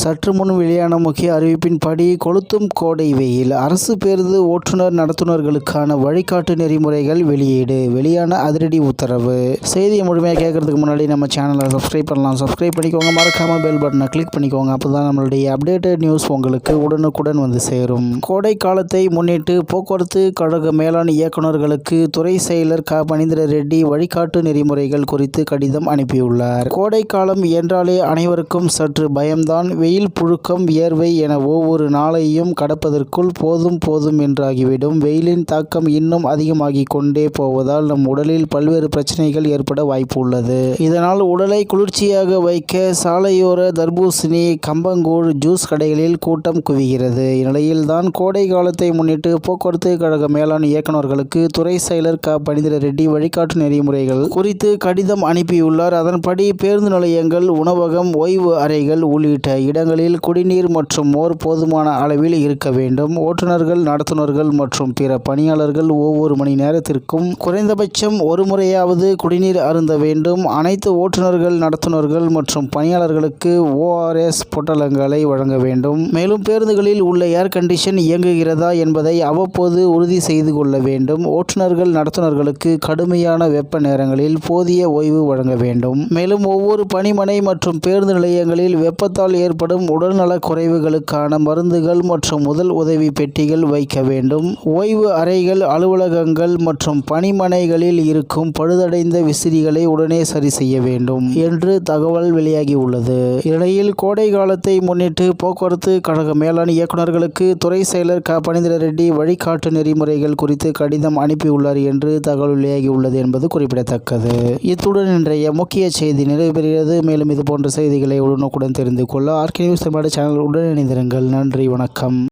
சற்று முன் வெளியான முக்கிய அறிவிப்பின்படி கொளுத்தும் கோடை வெயில். அரசு பேருந்து ஓட்டுநர் நடத்துனர்களுக்கான வழிகாட்டு நெறிமுறைகள் வெளியீடு. வெளியான அதிரடி உத்தரவு. செய்தியை முழுமையாக கேட்கறதுக்கு முன்னாடி நம்ம சேனலை சப்ஸ்கிரைப் பண்ணலாம். சப்ஸ்கிரைப் பண்ணிக்கோங்க. மறக்காம பெல் பட்டனை கிளிக் பண்ணிக்கோங்க. அப்போ தான் நம்மளுடைய அப்டேட்டட் நியூஸ் உங்களுக்கு உடனுக்குடன் வந்து சேரும். கோடை காலத்தை முன்னிட்டு போக்குவரத்து கழக மேலாண் இயக்குநர்களுக்கு துறை செயலர் க மணிந்திர ரெட்டி வழிகாட்டு நெறிமுறைகள் குறித்து கடிதம் அனுப்பியுள்ளார். கோடை காலம் என்றாலே அனைவருக்கும் சற்று பயம்தான். வெயில் வெயில் புழுக்கம் வியர்வை என ஒவ்வொரு நாளையும் கடப்பதற்குள் போதும் போதும் என்றாகிவிடும். வெயிலின் தாக்கம் இன்னும் அதிகமாகிக் கொண்டே போவதால் நம் உடலில் பல்வேறு பிரச்சனைகள் ஏற்பட வாய்ப்பு உள்ளது இதனால் உடலை குளிர்ச்சியாக வைக்க சாலையோர தர்பூசணி கம்பங்கூழ் ஜூஸ் கடைகளில் கூட்டம் குவிகிறது. இந்நிலையில்தான் கோடை காலத்தை முன்னிட்டு போக்குவரத்து கழக மேலாண் இயக்குநர்களுக்கு துறை செயலர் க. பனிந்திர ரெட்டி வழிகாட்டு நெறிமுறைகள் குறித்து கடிதம் அனுப்பியுள்ளார். அதன்படி பேருந்து நிலையங்கள் உணவகம் ஓய்வு அறைகள் உள்ளிட்ட இடங்களில் குடிநீர் மற்றும் மோர் போதுமான அளவில் இருக்க வேண்டும். ஓட்டுநர்கள் நடத்துனர்கள் மற்றும் பிற பணியாளர்கள் ஒவ்வொரு மணி நேரத்திற்கும் குறைந்தபட்சம் ஒரு முறையாவது குடிநீர் அருந்த வேண்டும். அனைத்து ஓட்டுநர்கள் நடத்துனர்கள் மற்றும் பணியாளர்களுக்கு ஓஆர்எஸ் பொட்டலங்களை வழங்க வேண்டும். மேலும் பேருந்துகளில் உள்ள ஏர் கண்டிஷன் இயங்குகிறதா என்பதை அவ்வப்போது உறுதி செய்து கொள்ள வேண்டும். ஓட்டுநர்கள் நடத்துனர்களுக்கு கடுமையான வெப்ப நேரங்களில் போதிய ஓய்வு வழங்க வேண்டும். மேலும் ஒவ்வொரு பணிமனை மற்றும் பேருந்து நிலையங்களில் வெப்பத்தால் ஏற்படும் உடல்நலக் குறைவுகளுக்கான மருந்துகள் மற்றும் முதல் உதவி பெட்டிகள் வைக்க வேண்டும். ஓய்வு அறைகள் அலுவலகங்கள் மற்றும் பணிமனைகளில் இருக்கும் பழுதடைந்த விசிறிகளை உடனே சரி செய்ய வேண்டும் என்று தகவல் வெளியாகியுள்ளது. இடையில் கோடை காலத்தை முன்னிட்டு போக்குவரத்து கழக மேலாண் இயக்குநர்களுக்கு துறை செயலர் க. பனிந்திர ரெட்டி வழிகாட்டு நெறிமுறைகள் குறித்து கடிதம் அனுப்பியுள்ளார் என்று தகவல் வெளியாகியுள்ளது என்பது குறிப்பிடத்தக்கது. இத்துடன் இன்றைய முக்கிய செய்தி நிறைவு பெறுகிறது. மேலும் இது போன்ற செய்திகளை உடனுக்குடன் தெரிந்து கொள்ள ஆர்கே நியூஸ் தமிழ்நாடு சேனல் உடன் இணைந்திருங்கள். நன்றி வணக்கம்.